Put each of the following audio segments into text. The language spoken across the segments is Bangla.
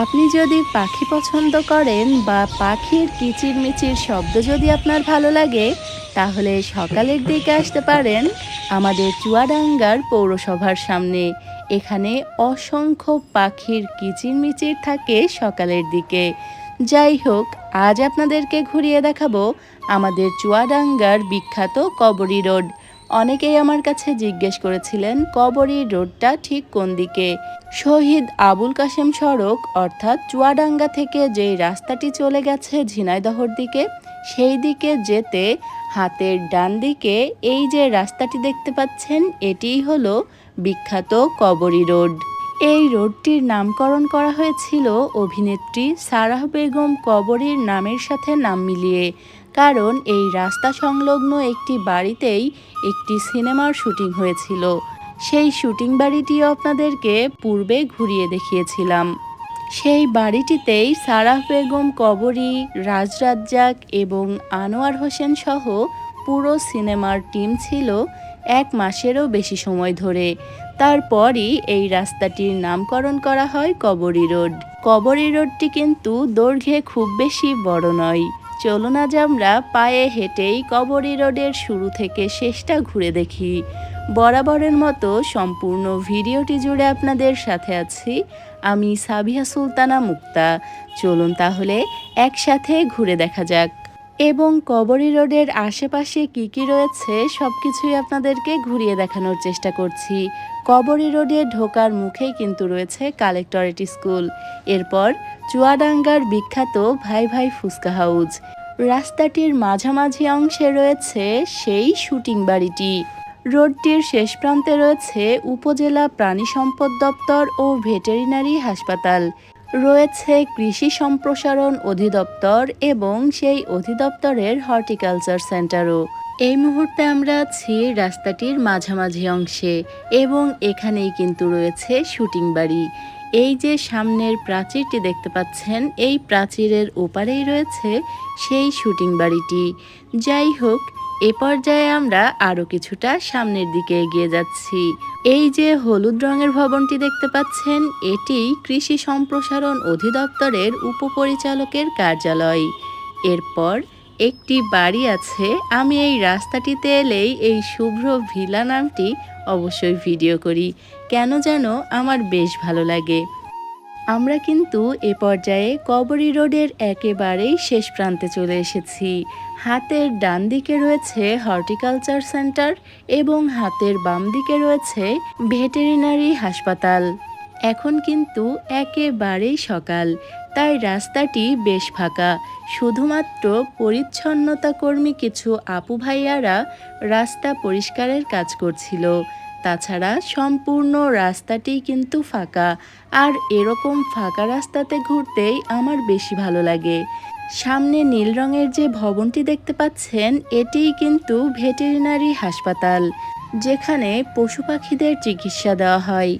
আপনি যদি পাখি পছন্দ করেন বা পাখির কিচিরমিচির শব্দ যদি আপনার ভালো লাগে, তাহলে সকালের দিকে আসতে পারেন আমাদের চুয়াডাঙ্গার পৌরসভার সামনে। এখানে অসংখ্য পাখির কিচিরমিচির থাকে সকালের দিকে। যাই হোক, আজ আপনাদেরকে ঘুরিয়ে দেখাবো আমাদের চুয়াডাঙ্গার বিখ্যাত কবরী রোড। অনেকেই আমার কাছে জিজ্ঞেস করেছিলেন, কবরী রোডটা ঠিক কোন দিকে? শহীদ আবুল কাশেম সড়ক, অর্থাৎ চুয়াডাঙ্গা থেকে যে রাস্তাটি চলে গেছে ঝিনাইদহর দিকে, সেই দিকে যেতে হাতের ডান দিকে এই যে রাস্তাটি দেখতে পাচ্ছেন, এটিই হলো বিখ্যাত কবরী রোড। এই রোডটির নামকরণ করা হয়েছিল অভিনেত্রী সারাহ বেগম কবরীর নামের সাথে নাম মিলিয়ে। কারণ এই রাস্তা সংলগ্ন একটি বাড়িতেই একটি সিনেমার শুটিং হয়েছিল। সেই শুটিং বাড়িটিও আপনাদেরকে পূর্বে ঘুরিয়ে দেখিয়েছিলাম। সেই বাড়িটিতেই সারাহ বেগম কবরী রাজ রাজ্জাক এবং আনোয়ার হোসেন সহ পুরো সিনেমার টিম ছিল এক মাসেরও বেশি সময় ধরে। তারপরই এই রাস্তাটির নামকরণ করা হয় কবরী রোড। কবরী রোডটি কিন্তু দৈর্ঘ্যে খুব বেশি বড় নয়। চলুন আজ আমরা পায়ে হেঁটেই কবরী রোডের শুরু থেকে শেষটা ঘুরে দেখি। বরাবরের মতো সম্পূর্ণ ভিডিওটি জুড়ে আপনাদের সাথে আছি আমি সাবিয়া সুলতানা মুক্তা। চলুন তাহলে একসাথে ঘুরে দেখা যাক। এবং কবরী রোডের আশেপাশে কি কি রয়েছে সব কিছুই আপনাদেরকে ঘুরিয়ে দেখানোর চেষ্টা করছি। কবরী রোডে ঢোকার মুখেই কিন্তু রয়েছে কালেক্টরেট স্কুল। এরপর চুয়াডাঙ্গার বিখ্যাত ভাই ভাই ফুসকা হাউস রাস্তাটির মাঝামাঝি অংশে রয়েছে সেই শুটিং বাড়িটি। রোডটির শেষ প্রান্তে রয়েছে উপজেলা প্রাণী সম্পদ দপ্তর ও ভেটেরিনারি হাসপাতাল। রয়েছে কৃষি সম্প্রসারণ অধিদপ্তর এবং সেই অধিদপ্তরের হর্টিকালচার সেন্টারও। এই মুহূর্তে আমরা আছি রাস্তাটির মাঝামাঝি অংশে এবং এখানেই কিন্তু রয়েছে শুটিং বাড়ি। এই যে সামনের প্রাচীরটি দেখতে পাচ্ছেন, এই প্রাচীরের ওপারেই রয়েছে সেই শুটিং বাড়িটি। যাই হোক এ পর্যায়ে আমরা আরও কিছুটা সামনের দিকে এগিয়ে যাচ্ছি। এই যে হলুদ রঙের ভবনটি দেখতে পাচ্ছেন, এটি কৃষি সম্প্রসারণ অধিদপ্তরের উপপরিচালকের কার্যালয়। এরপর একটি বাড়ি আছে, আমি এই রাস্তাটিতে এলেই এই শুভ্র ভিলা নামটি অবশ্যই ভিডিও করি। কেন যেন আমার বেশ ভালো লাগে। আমরা কিন্তু এ পর্যায়ে কবরী রোডের একেবারেই শেষ প্রান্তে চলে এসেছি। হাতের ডান দিকে রয়েছে হর্টিকালচার সেন্টার এবং হাতের বাম দিকে রয়েছে ভেটেরিনারি হাসপাতাল। এখন কিন্তু একেবারেই সকাল, তাই রাস্তাটি বেশ ফাঁকা। শুধুমাত্র পরিচ্ছন্নতা কর্মী কিছু আপু ভাইয়ারা রাস্তা পরিষ্কারের কাজ করছিল। তাছাড়া সম্পূর্ণ রাস্তাটি কিন্তু ফাঁকা। আর এরকম ফাঁকা রাস্তাতে ঘুরতেই আমার বেশি ভালো লাগে। সামনে নীল রঙের যে ভবনটি দেখতে পাচ্ছেন, এটিই কিন্তু ভেটেরিনারি হাসপাতাল, যেখানে পশু পাখিদের চিকিৎসা দেওয়া হয়।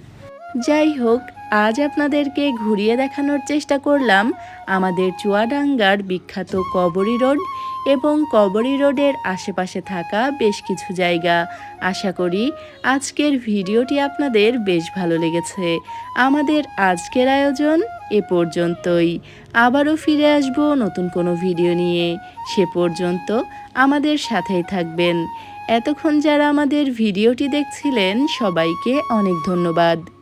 যাই হোক আজ আপনাদেরকে ঘুরিয়ে দেখানোর চেষ্টা করলাম আমাদের চুয়াডাঙ্গার বিখ্যাত কবরী রোড এবং কবরী রোডের আশেপাশে থাকা বেশ কিছু জায়গা। আশা করি আজকের ভিডিওটি আপনাদের বেশ ভালো লেগেছে। আমাদের আজকের আয়োজন এ পর্যন্তই। আবারও ফিরে আসব নতুন কোনো ভিডিও নিয়ে। সে পর্যন্ত আমাদের সাথেই থাকবেন। এতক্ষণ যারা আমাদের ভিডিওটি দেখছিলেন, সবাইকে অনেক ধন্যবাদ।